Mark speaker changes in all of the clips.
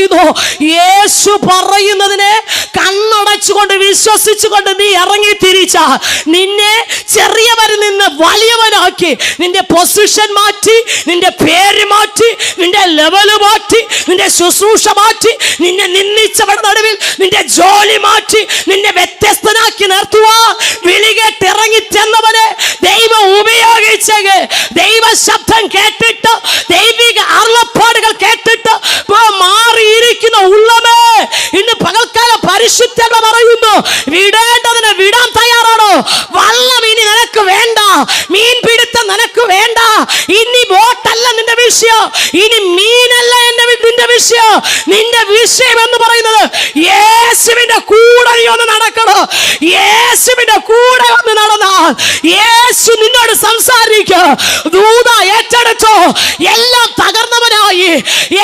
Speaker 1: പറയുന്നു. യേശു പറയുന്നതിനെ കണ്ണടച്ചുകൊണ്ട് വിശ്വസിച്ചുകൊണ്ട് നീ ഇറങ്ങി തിരിച്ച നിന്നെ ചെറിയവരിൽ നിന്ന് വലിയവനാക്കി നിന്റെ പൊസിഷൻ മാറ്റി നിന്റെ പേര് മാറ്റി നിന്റെ ലെവൽ മാറ്റി നിന്റെ ശുശ്രൂഷ മാറ്റി നിന്നെ നിന്ദിച്ചവരുടെ നടുവിൽ നിന്റെ ജോലി മാറ്റി നിന്നെ വ്യത്യസ്തനാക്കി നിർത്തുവാ വിളികേട്ട് ഇറങ്ങി ചെന്നവനെ ദൈവം ഉപയോഗിച്ചത് ദൈവ ശബ്ദം കേട്ടിട്ട് ദൈവിക അരുളപ്പാടുകൾ കേട്ടിട്ട് ഇപ്പോ മാറിയിരിക്കുന്ന ഉള്ളമേ ഇന്ന് പകൽക്കാല പരിശുദ്ധത പറയുന്നു വിടേണ്ടതിന് വിടാൻ തയ്യാറാണോ വള്ളം ഇനി നിനക്ക് വേണ്ട മീൻ പിടുത്തം നിനക്ക് വേണ്ട ഇനി ബോട്ടല്ല നിന്റെ വിഷയം. ഇനി മീനല്ല എന്റെ നിന്റെ വിഷയം. നിന്റെ വിഷയം എന്ന് പറയുന്നത് യേശുവിന്റെ കൂടെ നീ ഒന്ന് നടക്കണം. യേശുവിന്റെ കൂടെ ഒന്ന് നടന്നാൽ യേശു നിന്നോട് സംസാരിക്കുക ദൂത ഏറ്റെടുത്തോ. എല്ലാം തകർന്നവനായി.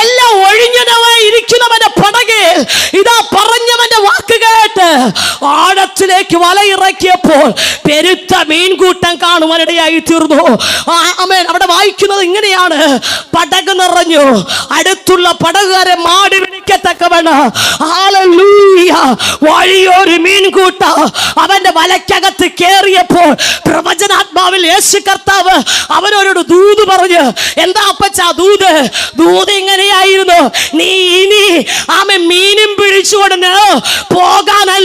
Speaker 1: എല്ലാം ഒഴിഞ്ഞവനായി ഇരിക്കുന്നവന്റെ പടകിൽ ഇതാ പറഞ്ഞവന്റെ ആഴത്തിലേക്ക് വലയിറക്കിയപ്പോൾ പെരുത്ത മീൻകൂട്ടം കാണുവാനിടയായി തീർന്നു. അവിടെ വായിക്കുന്നത് ഇങ്ങനെയാണ്. പടക് നിറഞ്ഞു. അടുത്തുള്ള പടകുകാരെ മാടി വിളിക്കത്തക്കവണ്. വഴിയൊരു മീൻകൂട്ട അവന്റെ വലക്കകത്ത് കേറിയപ്പോൾ പ്രവചനാത്മാവിൽ യേശു കർത്താവ് അവനോരോട് ദൂത് പറഞ്ഞു എന്താ അപ്പച്ചാ ദൂത്? ദൂത് ഇങ്ങനെയായിരുന്നു. നീ ഇനി ആമ മീനും പിടിച്ചുകൊണ്ട് പോകാനല്ല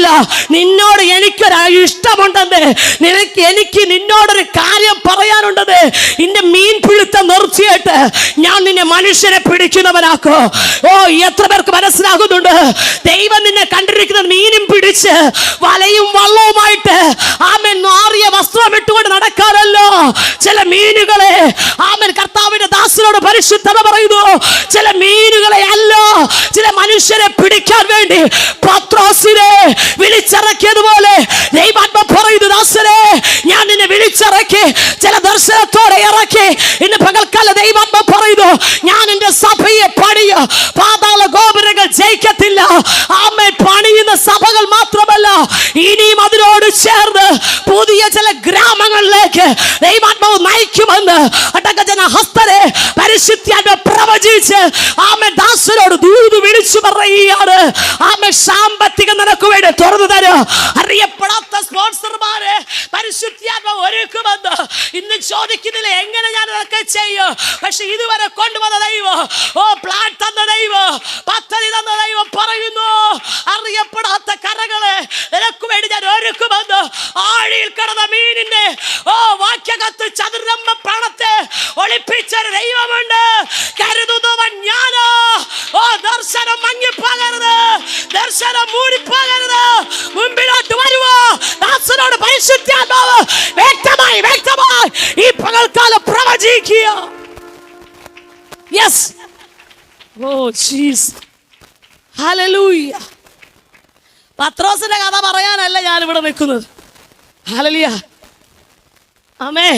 Speaker 1: നിന്നോട് എനിക്കൊരു ഇഷ്ടമുണ്ടെന്ന് നിനക്ക് എനിക്ക് നിന്നോടൊരു കാര്യം പറയാനുണ്ടെന്ന് നിന്റെ മീൻ പിടുത്തം നിർത്തിയിട്ട് ഞാൻ നിന്നെ മനുഷ്യനെ പിടിക്കുന്നവനാക്കോ? ഓ എത്ര പേർക്ക് മനസ്സിലാകുന്നുണ്ട്? ദൈവം നിന്നെ കണ്ടിരിക്കുന്ന മീനും പിടിച്ച് വലയും വള്ളവുമായിട്ട് ആമൻ മാറിയ വസ്ത്രം ഇട്ടുകൊണ്ട് നടക്കാറല്ലോ ചില മീനുകളെ ആമൻ കർത്താവിന്റെ ദാസനോട് പരിശുദ്ധത പറയുന്നു. ചില അല്ല ചില മനുഷ്യരെ പിടിക്കാൻ വേണ്ടി പത്രോസിനെ വിളിച്ചിറക്കിയതുപോലെ ഞാൻ നിന്നെ വിളിച്ചിറക്കി ചില ദർശനത്തോടെ ഇറക്കി. ഇന്ന് പകൽക്കാല ദൈവാത്മ പറയുന്നു ഞാൻ എന്റെ സഭയെ പണിയ പാതാള ഗോപുരങ്ങൾ ജയിക്കത്തില്ല ആമ്മ പണിയുന്ന സഭകൾ മാത്രമല്ല ഇനിയും അതിനോട് ചേർന്ന് പുതിയ ചില ഗ്രാമങ്ങളിലേക്ക് ദൈവാത്മാവ് നയിക്കുമെന്ന് അടക്കജന ഹസ്തരെ പരിശുദ്ധാത്മ പ്രവചിച്ച് ആമേ ദാസനോട് ദൂത് വിളിച്ചു പറയുകയാണ്. ആമേ സാമ്പത്തികം നിനക്ക് വേണ്ടി തുറന്നു തരും. അറിയപ്പെടാത്ത സ്പോൺസർമാരെ പരിശുദ്ധാത്മ ഒരുക്കുമെന്ന് ഇന്ന് ചോദിക്കുന്നില്ല. എങ്ങനെ ഞാൻ ഇതൊക്കെ ചെയ്യും? പക്ഷെ ഇതുവരെ കൊണ്ടുവന്ന ദൈവം ഓ പ്ലാൻ തന്ന ദൈവം പദ്ധതി തന്ന ദൈവം പറയുന്നു. അറിയപ്പെടാത്ത കരകളെ നിനക്ക് വേണ്ടി ഞാൻ ഒരുക്കുമെന്ന് ആഴിയിൽ കിടന്ന മീനിന്റെ ഓ വാക്യകത്ത് ചതുരമ്മ പണത്തെ ഒളിപ്പിച്ചൊരു ദൈവമുണ്ട് കരുതുന്നവൻ ഞാനോ ഓ ദർശനം മങ്ങിപ്പോകരുത് ദർശനം മൂടിപ്പോകരുത് മുമ്പിലോട്ട് വരുവോ ദാസനോട് പരിശുദ്ധാത്മാവ് വ്യക്തമായി വ്യക്തമായി ഈ പകൽക്കാലം പ്രവചിക്കുക യെസ് ഓ ജീസ് ഹല്ലേലൂയ പത്രോസിന്റെ കഥ പറയാനല്ല ഞാൻ ഇവിടെ നിൽക്കുന്നത്. ഹലലിയ ആമേ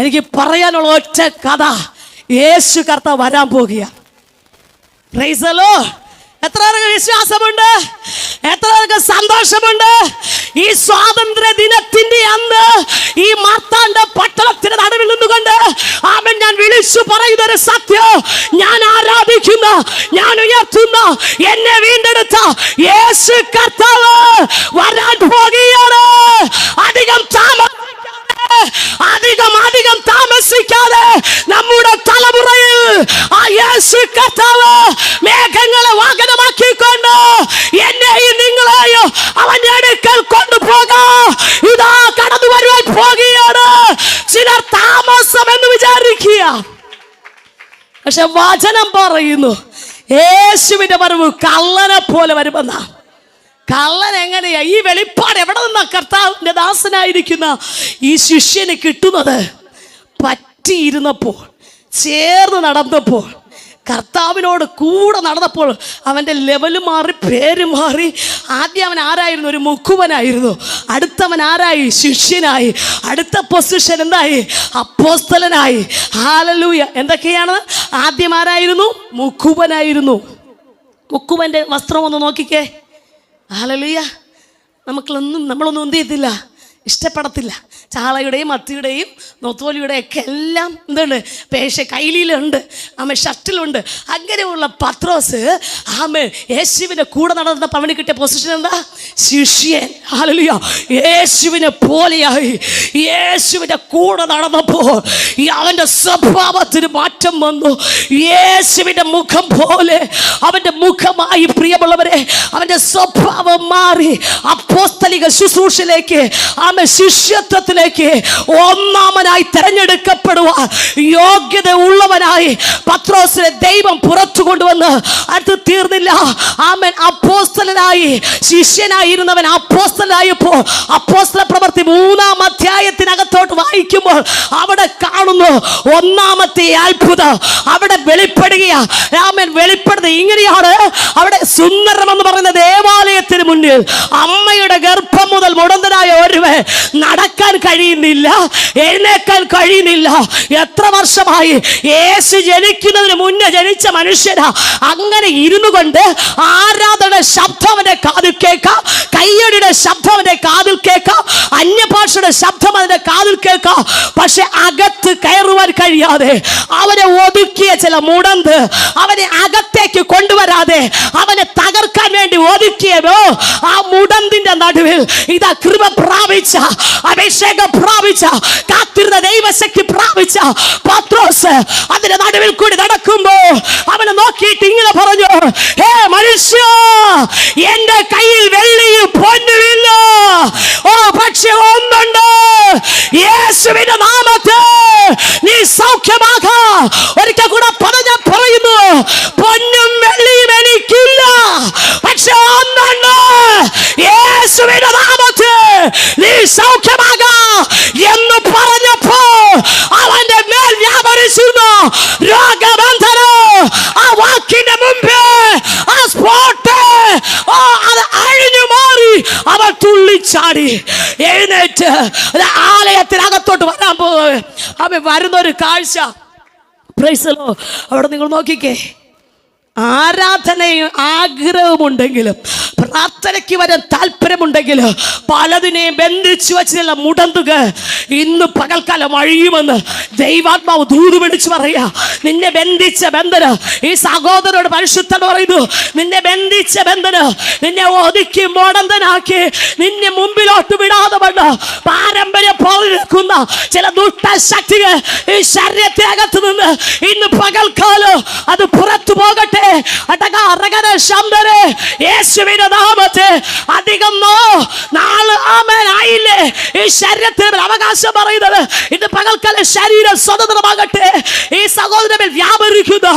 Speaker 1: എനിക്ക് പറയാനുള്ള ഒറ്റ കഥ. യേശു കർത്ത വരാൻ പോകുക എത്ര വിശ്വാസമുണ്ട്? പേർക്ക് സന്തോഷമുണ്ട്. ഈ സ്വാതന്ത്ര്യ ദിനത്തിന്റെ അന്ന് ഈ മാർത്താണ്ട പട്ടണത്തിന് നടുവിൽ നിന്നുകൊണ്ട് അവൻ ഞാൻ വിളിച്ചു പറയുന്ന ഒരു സത്യം. ഞാൻ ആരാധിക്കുന്ന ഞാൻ ഉയർത്തുന്ന എന്നെ വീണ്ടെടുത്ത യേശു കർത്താവ് വരാൻ പോകുകയാണ്. അധികം താമസം അധികം അധികം താമസിക്കാതെ നമ്മുടെ തലമുറയിൽ ആ യേശു കർത്താവ് മേഘങ്ങളെ വാഹനമാക്കിക്കൊണ്ട് അടുക്കൽ കൊണ്ടുപോകാ. ഇതാ കടന്നു വരുവാൻ പോകുകയാണ്. ചിലർ താമസം എന്ന് വിചാരിക്കുക. പക്ഷെ വചനം പറയുന്നു യേശുവിന്റെ വരവ് കള്ളനെ പോലെ വരുമെന്ന. കള്ളൻ എങ്ങനെയാ? ഈ വെളിപ്പാട് എവിടെ നിന്നാ കർത്താവിന്റെ ദാസനായിരിക്കുന്ന ഈ ശിഷ്യന് കിട്ടുന്നത്? പറ്റിയിരുന്നപ്പോൾ ചേർന്ന് നടന്നപ്പോൾ കർത്താവിനോട് കൂടെ നടന്നപ്പോൾ അവന്റെ ലെവൽ മാറി പേര് മാറി. ആദ്യം അവൻ ആരായിരുന്നു? ഒരു മുഖുവനായിരുന്നു. അടുത്തവൻ ആരായി? ശിഷ്യനായി. അടുത്ത പൊസിഷൻ എന്തായി? അപ്പോസ്തലനായി. ഹാലലൂയ എന്തൊക്കെയാണ്? ആദ്യം ആരായിരുന്നു? മുഖുവനായിരുന്നു. മുക്കുവന്റെ വസ്ത്രം ഒന്ന് നോക്കിക്കേ. ഹാലലുയ നമുക്കൊന്നും നമ്മളൊന്നും എന്ത് ചെയ്തില്ല ഇഷ്ടപ്പെടത്തില്ല. ചാളയുടെയും മത്തിയുടെയും നൊത്തോലിയുടെയും ഒക്കെ എല്ലാം എന്തുണ്ട്? പേശ കൈലിയിലുണ്ട് ആമ ഷട്ടിലുണ്ട് അങ്ങനെയുള്ള പത്രോസ് ആമ യേശുവിനെ കൂടെ നടന്ന പവണി കിട്ടിയ പൊസിഷൻ എന്താ? ശിഷ്യൻ. ഹാലലിയ യേശുവിനെ പോലെയായി. യേശുവിന്റെ കൂടെ നടന്നപ്പോൾ ഈ അവന്റെ സ്വഭാവത്തിന് മാറ്റം വന്നു. യേശുവിന്റെ മുഖം പോലെ അവന്റെ മുഖമായി പ്രിയമുള്ളവരെ അവന്റെ സ്വഭാവം മാറി. അപ്പോസ്തലിക ശുശ്രൂഷയിലേക്ക് ആമ ശിഷ്യത്വത്തിലേക്ക് ഒന്നാമനായി തെരഞ്ഞെടുക്കപ്പെടുവാൻ യോഗ്യത ഉള്ളവനായി പത്രോസിനെ ദൈവം പുറത്തു കൊണ്ടുവന്ന് അടുത്ത് തീർന്നില്ല. ആമൻ. അപ്പോസ്തലനായി ശിഷ്യനായിരുന്നവൻ അപ്പോസ്തലായപ്പോൾ അപ്പോസ്തല പ്രവൃത്തി മൂന്നാം അധ്യായത്തിനകത്തോട്ട് വായിക്കുമ്പോൾ അവിടെ കാണുന്നു ഒന്നാമത്തെ അത്ഭുതം അവിടെ വെളിപ്പെടുകയാ. വെളിപ്പെടുന്നത് ഇങ്ങനെയാണ്. അവിടെ സുന്ദരം എന്ന് പറയുന്ന ദേവാലയത്തിന് മുന്നിൽ അമ്മയുടെ ഗർഭം മുതൽ മുടന്തനായ ഒരുവൻ നടക്കാൻ കഴിയുന്നില്ല എഴുന്നേക്കാൻ കഴിയുന്നില്ല. എത്ര വർഷമായി യേശു ജനിക്കുന്നതിന് മുന്നേ ജനിച്ച മനുഷ്യരാ അങ്ങനെ ഇരുന്നു കൊണ്ട് ആരാധന ശബ്ദം അവന്റെ കാതിൽ കേൾക്കാം കയ്യടിയുടെ ശബ്ദം അവന്റെ കാതിൽ കേൾക്കാം അന്യഭാഷയുടെ ശബ്ദം അവന്റെ കാതിൽ കേൾക്കാം. പക്ഷെ അകത്ത് കയറുവാൻ കഴിയാതെ അവനെ ഒതുക്കിയ ചില മുടന്ത് അവനെ അകത്തേക്ക് കൊണ്ടുവരാതെ അവനെ വേണ്ടി ഒതുക്കിയതോ ആ മുടന്തിന്റെ നടുവിൽ ഇതാ കൃപ പ്രാപിച്ച അഭിഷേകം പ്രാപിച്ച കാത്തിരുന്ന ദൈവശക്തി പ്രാപിച്ച പത്രോസ് അതിന്റെ നടുവിൽ കൂടി നടക്കുമ്പോ അവനെ നോക്കിയിട്ട് ഇങ്ങനെ പറഞ്ഞു ഹേ മനുഷ്യ എന്റെ കയ്യിൽ വെള്ളിയും പൊന്നുമില്ല. ഓ പക്ഷെ ഒന്നുണ്ട്. യേശുവിന്റെ നാമത്തെ നീ സൗഖ്യമാക ഒരിക്കൽ കൂടെ പറഞ്ഞ പറയുന്നു പൊന്നും വെള്ളിയും എനിക്കില്ല പക്ഷെ ഒന്നുണ്ട് യേശുവിന്റെ നാമത്തെ നീ സൗഖ്യമാക എന്ന് പറഞ്ഞപ്പോ അവന്റെ മേൽ വ്യാപരിച്ചിരുന്നു രോഗബന്ധനോ ആ വാക്കിന്റെ മുമ്പേ ആ സ്പോട്ട് ആ അത് അഴിഞ്ഞു മാറി അവൻ തുള്ളിച്ചാടി. എഴുന്നേറ്റ് ആലയത്തിനകത്തോട്ട് വരാൻ പോകുന്നത് അവൻ വരുന്നൊരു കാഴ്ച. പ്രൈസലോ അവിടെ നിങ്ങൾ നോക്കിക്കേ. ആരാധനയും ആഗ്രഹമുണ്ടെങ്കിലും പ്രാർത്ഥനയ്ക്ക് വരാൻ താല്പര്യമുണ്ടെങ്കിലും പലതിനെയും ബന്ധിച്ചു വച്ചിട്ടുള്ള മുടന്തുക ഇന്ന് പകൽക്കാലം അഴിയുമെന്ന് ദൈവാത്മാവ് ദൂത് പിടിച്ചു പറയാ. നിന്നെ ബന്ധിച്ച ബന്ധന ഈ സഹോദരോട് പരിശുദ്ധൻ പറയുന്നു നിന്നെ ബന്ധിച്ച ബന്ധന നിന്നെ ഒതുക്കി മുടന്തനാക്കി നിന്നെ മുമ്പിലോട്ട് വിടാതെ വന്ന് പാരമ്പര്യം പോകുന്ന ചില ദുഷ്ടശക്തികൾ ഈ ശരീരത്തിനകത്ത് നിന്ന് ഇന്ന് പകൽക്കാലം അത് പുറത്തു പോകട്ടെ യേശുവിന്റെ നാമത്തെ അധികം നോ നാളെ ആമേനായില്ലേ. ഈ ശരീരത്തിന് അവകാശം പറയുന്നത് ഇത് പകൽക്കാലം ശരീരം സ്വതന്ത്രമാകട്ടെ. ഈ സഹോദരമിൽ വ്യാപരിക്കുന്ന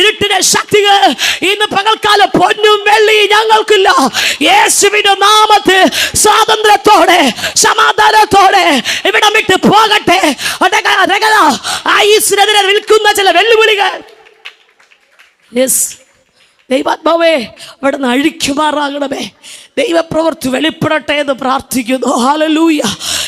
Speaker 1: ഇരുട്ടിന്റെ ശക്തികൾ ഇന്ന് പകൽക്കാലം പൊന്നും വെള്ളിയും ഞങ്ങൾക്കില്ല. യേശുവിന്റെ നാമത്തെ സ്വാതന്ത്ര്യത്തോടെ സമാധാനത്തോടെ ഇവിടെ വിട്ട് പോകട്ടെ. ഐസിനെതിരെ നിൽക്കുന്ന ചില വെല്ലുവിളികൾ യെസ് ദൈവാത്മാവേ അവിടെ നിന്ന് അഴിക്കുമാറാകണമേ. ദൈവപ്രവൃത്തി വെളിപ്പെടട്ടെ എന്ന് പ്രാർത്ഥിക്കുന്നു. ഹാലലൂയ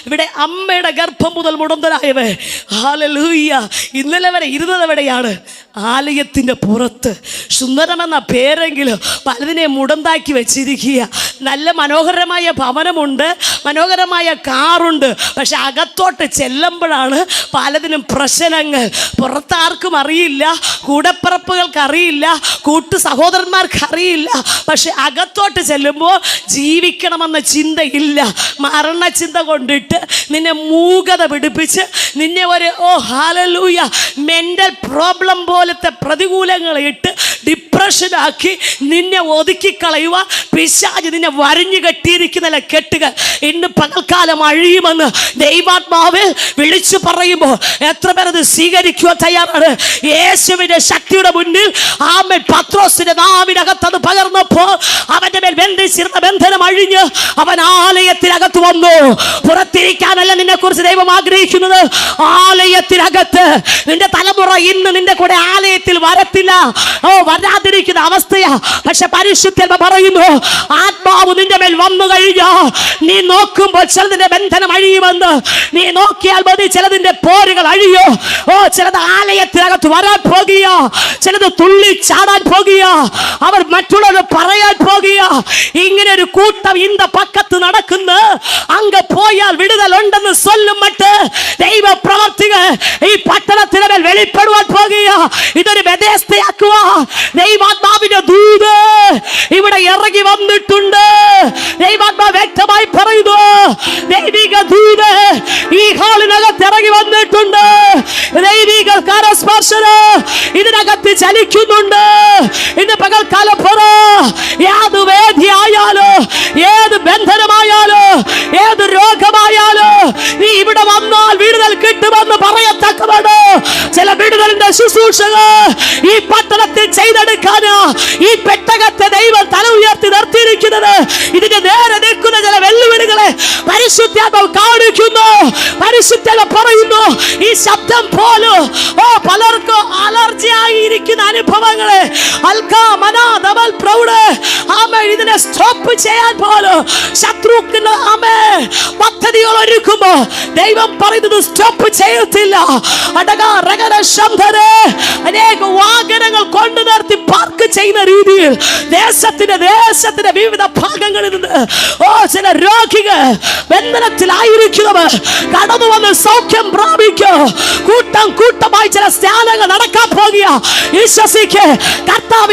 Speaker 1: ഇവിടെ അമ്മയുടെ ഗർഭം മുതൽ മുടന്തരായവ ഹാലലൂയ്യ ഇന്നലെ വരെ ഇരുന്നതെവിടെയാണ് ആലയത്തിന്റെ പുറത്ത്. സുന്ദരമെന്ന പേരെങ്കിലും പലതിനെ മുടന്താക്കി വെച്ചിരിക്കുക. നല്ല മനോഹരമായ ഭവനമുണ്ട്. മനോഹരമായ കാറുണ്ട്. പക്ഷെ അകത്തോട്ട് ചെല്ലുമ്പോഴാണ് പലതിനും പ്രശ്നങ്ങൾ. പുറത്താർക്കും അറിയില്ല. കൂടപ്പിറപ്പുകൾക്ക് അറിയില്ല. കൂട്ടു സഹോദരന്മാർക്ക് അറിയില്ല. പക്ഷെ അകത്തോട്ട് ചെല്ലുമ്പോൾ ജീവിക്കണമെന്ന ചിന്തയില്ല. മരണചിന്ത കൊണ്ടിട്ട് നിന്നെ മൂകത പിടിപ്പിച്ച് നിന്നെ ഒരു ഓ ഹാലലൂയ മെന്റൽ പ്രോബ്ലം പോലത്തെ പ്രതികൂലങ്ങൾ ഇട്ട് ഡിപ്രഷനാക്കി നിന്നെ ഒതുക്കി കളയുക പിശാജ് നിന്നെ വരഞ്ഞു കെട്ടിയിരിക്കുന്ന കെട്ടുകൾ ഇന്ന് പകൽക്കാലം അഴിയുമെന്ന് ദൈവാത്മാവ് വിളിച്ചു പറയുമ്പോൾ എത്ര പേരത് സ്വീകരിക്കുക തയ്യാറാണ്? യേശുവിന്റെ ശക്തിയുടെ മുന്നിൽ ആമൻ. പത്രോസിന്റെ നാവിനകത്ത് അത് പകർന്നപ്പോൾ അവന്റെ മേൽ ബന്ധിച്ചിരുന്ന ബന്ധനം അഴിഞ്ഞ് അവൻ ആലയത്തിനകത്ത് വന്നു. പുറത്തിരിക്കാനല്ല നിന്നെ കുറിച്ച് ദൈവം ആഗ്രഹിക്കുന്നത്. ആലയത്തിനകത്ത് നിന്റെ തലമുറ ഇന്ന് നിന്റെ കൂടെ ആലയത്തിൽ വരത്തില്ല. ഓ വരാതിരിക്കുന്ന അവസ്ഥയാ. പക്ഷെ പരിശുദ്ധ പറയുന്നു ആത്മാവ് നിന്റെ മേൽ വന്നു കഴിഞ്ഞാ നീ നോക്കുമ്പോൾ ചിലതിന്റെ ബന്ധനം അഴിയുമെന്ന്. നീ നോക്കിയാൽ മതി ചിലതിന്റെ പോരുകൾ അഴിയോ. ഓ ചിലത് ആലയത്തിനകത്ത് വരാൻ പോകുകയോ. ചിലത് തുള്ളി ചാടാൻ പോകുകയോ. അവർ മറ്റുള്ളവർ പറയാൻ പോകുകയോ. ഇങ്ങനെ ഒരു കൂട്ടം ഇന്ത പക്കത്ത് നടക്കുന്ന. അങ്ക പോയാൽ വിടുതൽ ഉണ്ടെന്ന് സ്വല്ലും മട്ട് ദൈവ പ്രവർത്തികൾ ഈ പട്ടണത്തിന് മേൽ വെളിപ്പെടുവാൻ പോകുക ഇതൊരു വ്യത്യസ്തയാക്കുക ദൈവാത്മാവിന്റെ ദൂത് ഇവിടെ ഇറങ്ങി വന്നിട്ടുണ്ട്. ദൈവാത്മാ വ്യക്തമായി പറയുന്നു ദൈവിക ദൂത് ഈ ഹാളിനകത്ത് ഇറങ്ങി വന്നിട്ടുണ്ട്. ദൈവിക കരസ്പർശന ഇതിനകത്ത് ചലിക്കുന്നുണ്ട്. ഇന്ന് വിടുതലിന്റെ ഈ പട്ടണത്തിൽ ചെയ്തെടുക്കാൻ ഈ പെട്ടകത്തെ ദൈവം തല ഉയർത്തി നിർത്തിയിരിക്കുന്നത് ഇതിന്റെ നേരെ നിൽക്കുന്ന ചില വെല്ലുവിളികളെ പരിശുദ്ധാത്മാവ് കാണിക്കുന്നു പരിശുദ്ധത പറയുന്നു. ഈ ശബ്ദം പോലും ഓ പലർക്കും അലർജി ആയിരിക്കുന്ന അനുഭവങ്ങളെ പ്രൗഢ. ആമേ ഇതിനെ സ്റ്റോപ്പ് ചെയ്യാൻ പോലും ശത്രുക്കൾ ആമേ പദ്ധതികൾ ഒരുക്കുമ്പോ ദൈവം പറയുന്നത് സ്റ്റോപ്പ് ചെയ്യത്തില്ല. വാഹനങ്ങൾ കൊണ്ടു നിർത്തി പാർക്ക് ചെയ്യുന്ന രീതിയിൽ ദേശത്തിന്റെ ദേശത്തിന്റെ വിവിധ ഭാഗങ്ങളിൽ നിന്ന് ഓ ചില രോഗികൾ ബന്ധനത്തിലായിരിക്കുന്നവർ കടന്നു വന്ന് സൗഖ്യം പ്രാപിക്കോ? കൂട്ടം കൂട്ടമായി ചില സ്നാനങ്ങൾ നടക്കാൻ പോകുക. വിശ്വസിക്ക്. കർത്താവിന്റെ